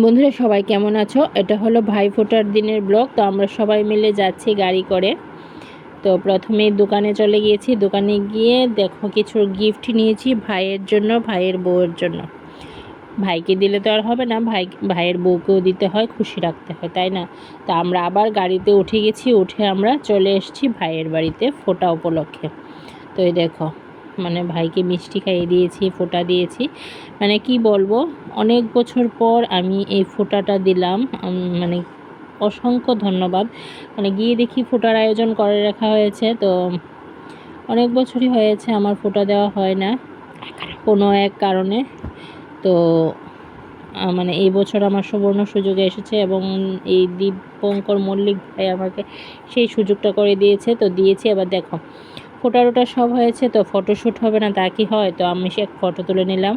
বন্ধুরা, সবাই কেমন আছো? এটা হলো ভাই ফোটার দিনের ব্লগ। তো আমরা সবাই মিলে যাচ্ছি গাড়ি করে। তো প্রথমে দোকানে চলে গিয়েছি। দোকানে গিয়ে দেখো কিছু গিফট নিয়েছি ভাইয়ের জন্য, ভাইয়ের বউয়ের জন্য। ভাইকে দিলে তো আর হবে না। ভাই, ভাইয়ের বউকেও দিতে হয়, খুশি রাখতে হয়, তাই না? তো আমরা আবার গাড়িতে উঠে গেছি। উঠে আমরা চলে এসেছি ভাইয়ের বাড়িতে ফোটা উপলক্ষে। তো এই দেখো মানে ভাইকে মিষ্টি খাইয়ে দিয়েছি, ফোঁটা দিয়েছি। মানে কি বলব, অনেক বছর পর আমি এই ফোঁটাটা দিলাম। মানে অসংখ্য ধন্যবাদ। মানে গিয়ে দেখি ফোঁটার আয়োজন করে রাখা হয়েছে, তো অনেক বছরই হয়েছে আমার ফোঁটা দেওয়া হয় না, কোনো এক কারণে। তো মানে এই বছর আমার সুবর্ণ সুযোগে এসেছে এবং এই দীপঙ্কর মল্লিক ভাই আমাকে সেই সুযোগটা করে দিয়েছে। তো দিয়েছি, এবার দেখো। ফোটা টোটা সব হয়েছে, তো ফটোশ্যুট হবে না তা কি হয়? তো আমি সে ফটো তুলে নিলাম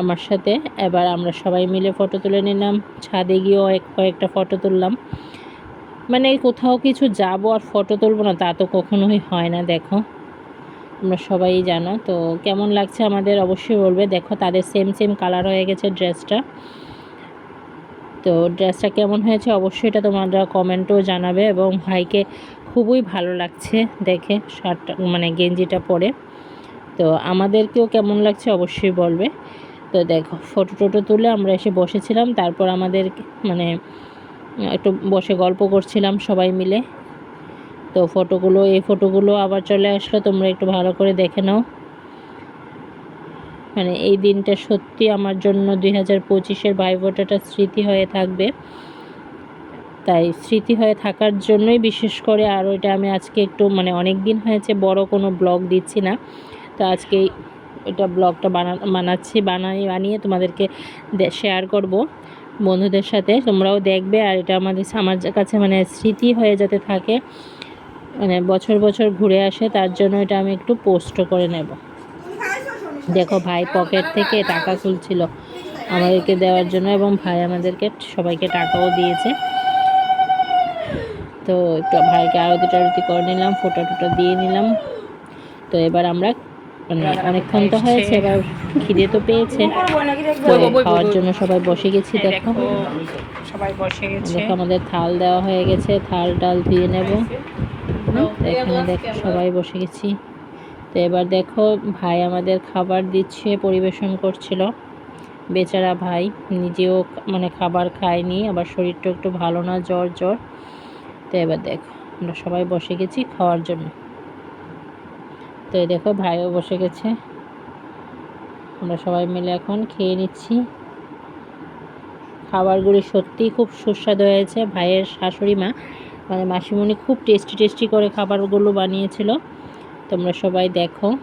আমার সাথে। এবার আমরা সবাই মিলে ফটো তুলে নিলাম। ছাদে গিয়েও এক কয়েকটা ফটো তুললাম। মানে কোথাও কিছু যাব আর ফটো তুলবো না, তা তো কখনোই হয় না, দেখো। আমরা সবাই জানো, তো কেমন লাগছে আমাদের অবশ্যই বলবে। দেখো, তাদের সেম সেম কালার হয়ে গেছে ড্রেসটা তো ড্রেসটা কেমন হয়েছে অবশ্যই এটা তোমরা কমেন্টও জানাবে এবং ভাইকে খুবই ভালো লাগছে দেখে, শার্টটা মানে গেঞ্জিটা পরে। তো আমাদেরকেও কেমন লাগছে অবশ্যই বলবে। তো দেখো, ফটো টোটো তুলে আমরা এসে বসেছিলাম, তারপর আমাদের মানে একটু বসে গল্প করছিলাম সবাই মিলে। তো ফটোগুলো, এই ফটোগুলো আবার চলে আসলো, তোমরা একটু ভালো করে দেখে নাও। মানে এই দিনটা সত্যি আমার জন্য দুই হাজার পঁচিশের ভাইফোঁটাটা স্মৃতি হয়ে থাকবে। তাই স্মৃতি হয়ে থাকার জন্যই বিশেষ করে আর ওইটা আমি আজকে একটু মানে অনেক দিন হয়েছে, বড় কোনো ব্লগ দিচ্ছি না। তো আজকে এটা ব্লগটা বানা, বানাচ্ছি, বানাই, বানিয়ে তোমাদেরকে শেয়ার করব বন্ধুদের সাথে। তোমরাও দেখবে আর এটা আমাদের আমার কাছে মানে স্মৃতি হয়ে যাতে থাকে মানে বছর বছর ঘুরে আসে, তার জন্য এটা আমি একটু পোস্টও করে নেব। দেখো ভাই পকেট থেকে টাকা খুলছিল আমাদেরকে দেওয়ার জন্য এবং ভাই আমাদেরকে সবাইকে টাকাও দিয়েছে। তো একটু ভাইকে আরতি টারতি করে নিলাম ফোটা টোটো দিয়ে নিলাম। তো এবার আমরা মানে অনেকক্ষণ তো হয়েছে এবার খিদে তো পেয়েছে। খাওয়ার জন্য সবাই বসে গেছি দেখো। সবাই বসে গেছে। দেখো আমাদের থাল দেওয়া হয়ে গেছে থাল ডাল ধুয়ে নেব। এখানে দেখো সবাই বসে গেছি। তো এবার দেখো ভাই আমাদের খাবার দিচ্ছে পরিবেশন করছিল। বেচারা ভাই নিজেও মানে খাবার খায়নি আবার শরীরটা একটু ভালো না জ্বর জ্বর। তো এবার দেখো, আমরা সবাই বসে গেছি খাওয়ার জন্য। তো এই দেখো, ভাইও বসে গেছে। আমরা সবাই মিলে এখন খেয়ে নিচ্ছি। খাবারগুলি সত্যিই খুব সুস্বাদু হয়েছে। ভাইয়ের শাশুড়ি মা মানে মাসিমণি খুব টেস্টি টেস্টি করে খাবারগুলো বানিয়েছিল। তোমরা সবাই দেখো।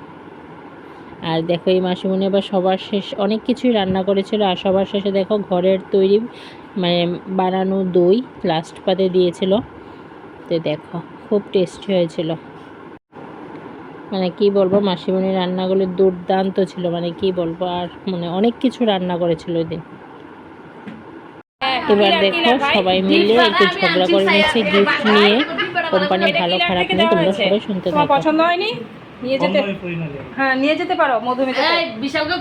আর দেখো, এই মাসিমণি আবার সবার শেষ, অনেক কিছুই রান্না করেছিল। আর সবার শেষে দেখো, ঘরের তৈরি মানে বানানো দই লাস্ট পাতে দিয়েছিল। তো দেখো। খুব টেস্টি হয়েছিল। মানে কি বলব, মাসিমণির রান্নাগুলো দুর্দান্ত ছিল। মানে কি বলব, আর মানে অনেক কিছু রান্না করেছিল ওই দিন। এবার দেখো, সবাই মিলে একটু ঝগড়া করে নিয়েছে গিফট নিয়ে। কোম্পানি ভালো খারাপ নিয়ে তোমরা সবাই শুনতে থাকো। পছন্দ হয়নি? নিয়ে যেতে হ্যাঁ নিয়ে যেতে পারো মধুমিতা। এই বিশালকে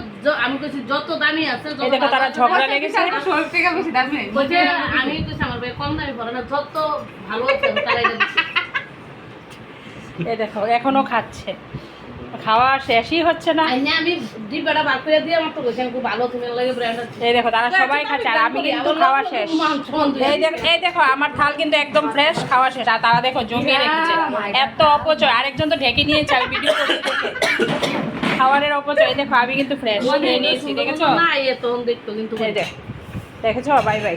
আমি কইছি যত দামি আছে যত দেখো তারা ঝগড়া লেগেছে। সব থেকে বেশি দামি। বলছে, আমি কইছি আমার ভাই কম দামি পড়ে না যত ভালো আছে তারাই দিচ্ছে এই দেখো এখনও খাচ্ছে। খাওয়া শেষই হচ্ছে না। আমি ডিব্বাটা বার করে দিয়ে আমার তো খুব ভালো তুমি লাগে ব্র্যান্ড এই দেখো তারা সবাই খাচ্ছে আর আমি কিন্তু খাওয়া শেষ। এই দেখো এই দেখো আমার থাল কিন্তু একদম ফ্রেশ খাওয়া শেষ আর তারা দেখো জমিয়ে রেখেছে। এত অপচয় আরেকজন তো ঢেকে নিয়েছে আমি ভিডিও খাবারের অপচয় দেখো আমি কিন্তু ফ্রেশ নিয়ে নিয়েছি দেখেছ? না এ তো দেখতো কিন্তু দেখেছ? Bye bye